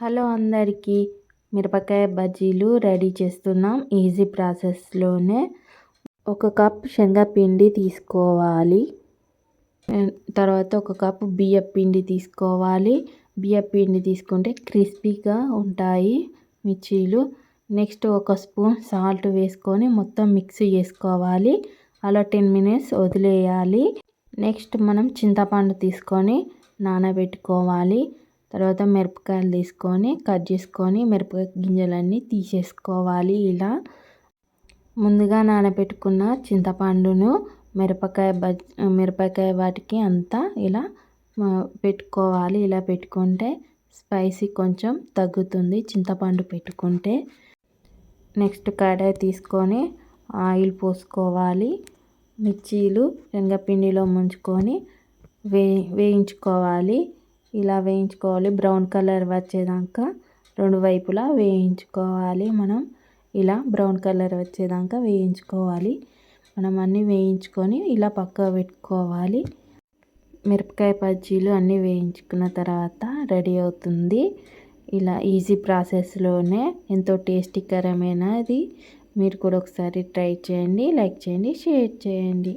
Hello అందరికీ మిరపకాయ బజ్జీలు రెడీ చేస్తున్నాం. ఈజీ ప్రాసెస్లోనే ఒక కప్ శనగపిండి తీసుకోవాలి. తర్వాత ఒక కప్ బియ్య పిండి తీసుకోవాలి. బియ్య పిండి తీసుకుంటే క్రిస్పీగా ఉంటాయి మిర్చీలు. నెక్స్ట్ ఒక స్పూన్ సాల్ట్ వేసుకొని మొత్తం మిక్స్ చేసుకోవాలి. అలా టెన్ మినిట్స్ వదిలేయాలి. నెక్స్ట్ మనం చింతపండు తీసుకొని నానబెట్టుకోవాలి. తర్వాత మిరపకాయలు తీసుకొని కట్ చేసుకొని మిరపకాయ గింజలన్నీ తీసేసుకోవాలి ఇలా. ముందుగా నానబెట్టుకున్న చింతపండును మిరపకాయ బజ్ మిరపకాయ వాటికి అంతా ఇలా పెట్టుకోవాలి. ఇలా పెట్టుకుంటే స్పైసీ కొంచెం తగ్గుతుంది చింతపండు పెట్టుకుంటే. నెక్స్ట్ కడాయి తీసుకొని ఆయిల్ పోసుకోవాలి. మిర్చీలు శనగపిండిలో ముంచుకొని వే వేయించుకోవాలి. ఇలా వేయించుకోవాలి. బ్రౌన్ కలర్ వచ్చేదాకా రెండు వైపులా వేయించుకోవాలి మనం. ఇలా బ్రౌన్ కలర్ వచ్చేదాకా వేయించుకోవాలి. మనం అన్నీ వేయించుకొని ఇలా పక్క పెట్టుకోవాలి. మిరపకాయ బజ్జీలు అన్నీ వేయించుకున్న తర్వాత రెడీ అవుతుంది. ఇలా ఈజీ ప్రాసెస్లోనే ఎంతో టేస్టీకరమైనది. మీరు కూడా ఒకసారి ట్రై చేయండి లైక్ చేయండి షేర్ చేయండి.